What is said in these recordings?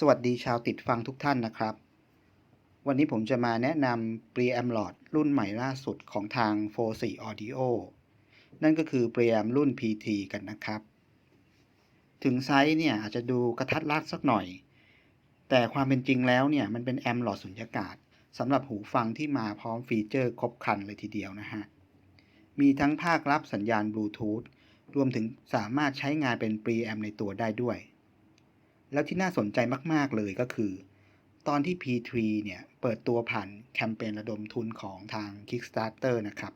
สวัสดีชาวติดฟังทุกท่านนะครับ วันนี้ผมจะมาแนะนำ Preamp Lord รุ่นใหม่ล่าสุดของทาง4 Audio นั่นก็คือ Preamp รุ่น PT กันนะครับ ถึงไซส์เนี่ยอาจจะดูกระทัดรัดสักหน่อย แต่ความเป็นจริงแล้วเนี่ยมันเป็นแอมหลอดสุญญากาศสำหรับหูฟังที่มาพร้อมฟีเจอร์ครบครันเลยทีเดียวนะฮะ มีทั้งภาครับสัญญาณบลูทูธรวมถึงสามารถใช้งานเป็น Preamp ในตัวได้ด้วย แล้วที่น่าสนใจมากๆเลยก็คือ ตอนที่ P3 เนี่ย เปิดตัวผ่านแคมเปญระดมทุนของทาง Kickstarter นะครับ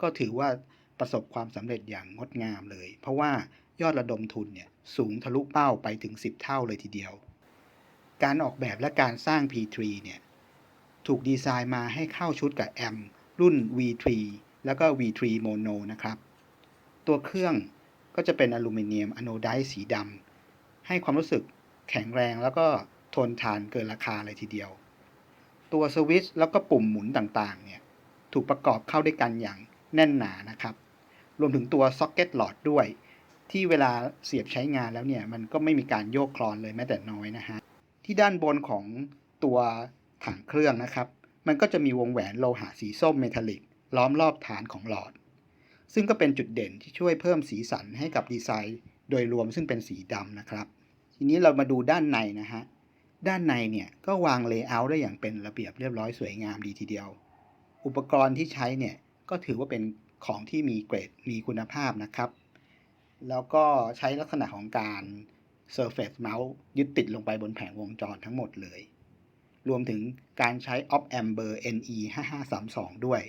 ก็ถือว่าประสบความสำเร็จอย่างงดงามเลย เพราะว่ายอดระดมทุนเนี่ยสูงทะลุเป้าไปถึง 10 เท่าเลยทีเดียว การออกแบบและการสร้าง P3 เนี่ย ถูกดีไซน์มาให้เข้าชุดกับแอมรุ่น V3 แล้วก็ V3 Mono นะครับ ตัวเครื่องก็จะเป็นอลูมิเนียมอะโนไดซ์สีดำให้ความรู้สึก แข็งแรงแล้วก็ทนทานเกินราคาเลยทีเดียว ตัวสวิตช์แล้วก็ปุ่มหมุนต่างๆเนี่ยถูกประกอบเข้าด้วยกันอย่างแน่นหนานะครับ รวมถึงตัวซ็อกเก็ตหลอดด้วย ที่เวลาเสียบใช้งานแล้วเนี่ย มันก็ไม่มีการโยกคลอนเลยแม้แต่น้อยนะฮะ ที่ด้านบนของตัวถังเครื่องนะครับ มันก็จะมีวงแหวนโลหะสีส้มเมทัลลิก ล้อมรอบฐานของหลอด ซึ่งก็เป็นจุดเด่นที่ช่วยเพิ่มสีสันให้กับดีไซน์ โดยรวมซึ่งเป็นสีดำนะครับ ทีนี้เรามาดูด้านในนะฮะ ด้านในเนี่ยก็วางเลเยอร์ได้อย่างเป็นระเบียบเรียบร้อยสวยงามดีทีเดียว อุปกรณ์ที่ใช้เนี่ยก็ถือว่าเป็นของที่มีเกรดมีคุณภาพนะครับ แล้วก็ใช้ลักษณะของการ Surface Mouse ยึดติดลงไปบนแผงวงจรทั้งหมดเลย รวมถึงการใช้ Op Amp เบอร์ NE 5532 ด้วย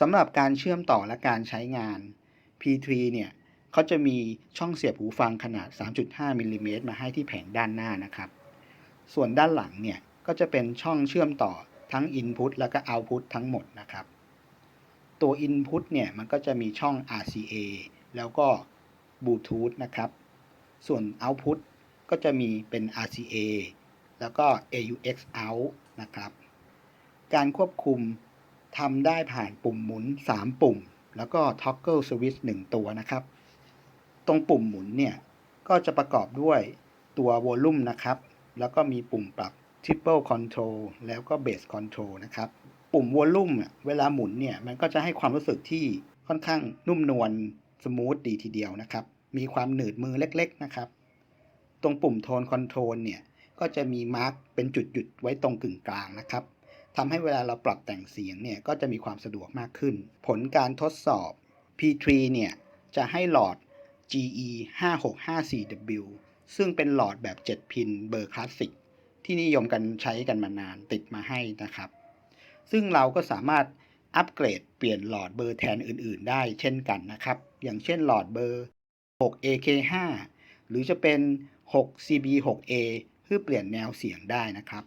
สำหรับการเชื่อมต่อและการใช้งาน P3 เนี่ย เขาจะมีช่องเสียบหูฟังขนาด 3.5มิลลิเมตรมาให้ที่แผงด้านหน้านะครับ ส่วนด้านหลังเนี่ยก็จะเป็นช่องเชื่อมต่อทั้ง Input แล้วก็ Output ทั้งหมดนะครับ ตัว Input เนี่ยมันก็จะมีช่อง RCA แล้วก็ Bluetooth นะครับ ส่วน Output ก็จะมีเป็น RCA แล้วก็ AUX out นะครับ การควบคุมทำได้ผ่านปุ่มหมุน 3 ปุ่ม แล้วก็ Toggle Switch 1 ตัวนะครับ ตรงปุ่มหมุนเนี่ย ก็จะประกอบด้วยตัว Volume นะครับ แล้วก็มีปุ่มปรับ Triple Control แล้วก็ Bass Control นะครับ ปุ่ม Volume อะเวลาหมุนเนี่ย มันก็จะให้ความรู้สึกที่ค่อนข้างนุ่มนวลสมูทดีทีเดียวนะครับ มีความหนืดมือเล็กๆนะครับ ตรงปุ่ม Tone Control เนี่ย ก็จะมีมาร์กเป็นจุดๆไว้ตรงกึ่งกลางนะครับทำให้เวลาเราปรับแต่งเสียงเนี่ย ก็จะมีความสะดวกมากขึ้น ผลการทดสอบ P3 เนี่ย จะให้หลอด GE 5654W ซึ่งเป็นหลอดแบบ 7 พินเบอร์คลาสสิกที่นิยมกันใช้กันมานานติดมาให้นะครับ ซึ่งเราก็สามารถอัปเกรดเปลี่ยนหลอดเบอร์แทนอื่น ๆ ได้เช่นกันนะครับ อย่างเช่นหลอดเบอร์ 6AK5 หรือจะเป็น 6CB6A เพื่อเปลี่ยนแนวเสียงได้นะครับ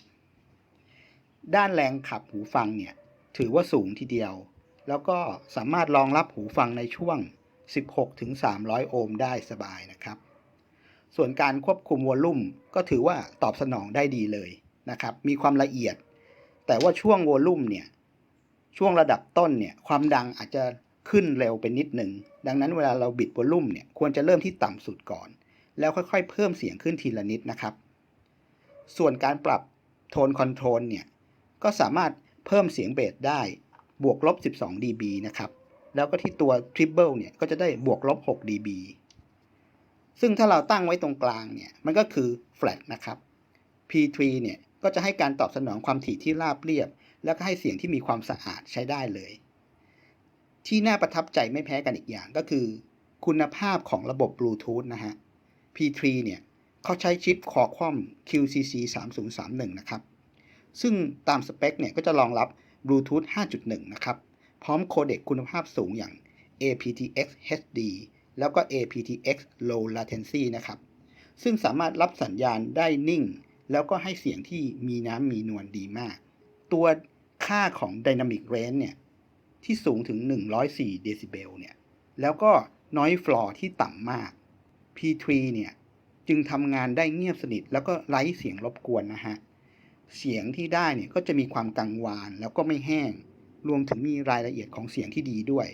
ด้านแรงขับหูฟังเนี่ย ถือว่าสูงทีเดียว แล้วก็สามารถรองรับหูฟังในช่วง 16-300 โอห์มได้สบายนะครับ ส่วนการควบคุมวอลลุ่มก็ถือว่าตอบสนองได้ดีเลยนะครับ มีความละเอียด แต่ว่าช่วงวอลลุ่มเนี่ย ช่วงระดับต้นเนี่ย ความดังอาจจะขึ้นเร็วไปนิดหนึ่ง ดังนั้นเวลาเราบิดวอลลุ่มเนี่ย ควรจะเริ่มที่ต่ำสุดก่อน แล้วค่อยๆ เพิ่มเสียงขึ้นทีละนิดนะครับ ส่วนการปรับโทนคอนโทรลเนี่ย ก็สามารถเพิ่มเสียงเบสได้ บวกลบ 12 dB นะครับ แล้วก็ที่ตัว Triple เนี่ย ก็จะได้บวกลบ 6 dB ซึ่งถ้าเราตั้งไว้ตรงกลางเนี่ย มันก็คือ flat นะครับ P3 เนี่ย ก็จะให้การตอบสนองความถี่ที่ราบเรียบ แล้วก็ให้เสียงที่มีความสะอาดใช้ได้เลย ที่น่าประทับใจไม่แพ้กันอีกอย่างก็คือ คุณภาพของระบบบลูทูธนะฮะ P3 เนี่ย เขาใช้ชิป Qualcomm QCC 3031นะครับ ซึ่งตามสเปคเนี่ย ก็จะรองรับบลูทูธ5.1 นะครับ พร้อมโคเด็กคุณภาพสูงอย่าง aptX HD แล้วก็ aptX Low Latency นะครับ ซึ่งสามารถรับสัญญาณได้นิ่ง แล้วก็ให้เสียงที่มีน้ำมีนวลดีมาก ตัวค่าของ Dynamic Range เนี่ย ที่สูงถึง 104 เดซิเบลเนี่ย แล้วก็ Noise Floor ที่ต่ำมาก P3 เนี่ย จึงทำงานได้เงียบสนิท แล้วก็ไร้เสียงรบกวนนะฮะ เสียงที่ได้เนี่ยก็จะมีความกังวานแล้วก็ไม่แห้ง รวมถึงมีรายละเอียดของเสียงที่ดีด้วย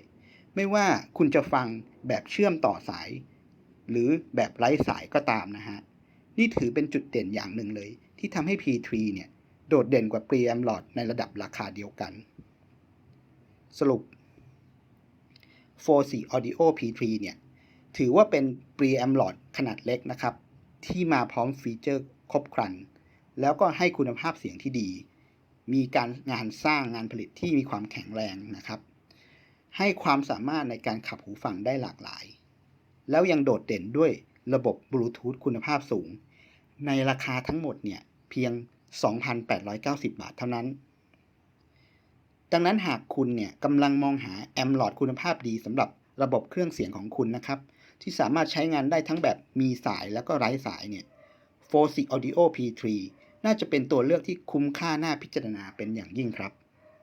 ไม่ว่าคุณจะฟังแบบเชื่อมต่อสาย หรือแบบไร้สายก็ตามนะฮะ นี่ถือเป็นจุดเด่นอย่างหนึ่งเลย ที่ทำให้ P3 เนี่ย โดดเด่นกว่า Preamp Lord ในระดับราคาเดียวกัน สรุป 4C Audio P3 เนี่ย ถือว่าเป็น Preamp Lord ขนาดเล็กนะครับ ที่มาพร้อมฟีเจอร์ครบครัน แล้วก็ให้คุณภาพเสียงที่ดี มีการงานสร้างงานผลิตที่มีความแข็งแรงนะครับ ให้ความสามารถในการขับหูฟังได้หลากหลาย แล้วยังโดดเด่นด้วยระบบบลูทูธคุณภาพสูง ในราคาทั้งหมดเนี่ยเพียง 2,890 บาทเท่านั้น ดังนั้นหากคุณเนี่ยกำลังมองหาแอมหลอดคุณภาพดีสำหรับระบบเครื่องเสียงของคุณนะครับ ที่สามารถใช้งานได้ทั้งแบบมีสายแล้วก็ไร้สายเนี่ย 4C Audio P3 น่าจะเป็นตัวเลือกที่คุ้มค่าน่าพิจารณาเป็นอย่างยิ่งครับ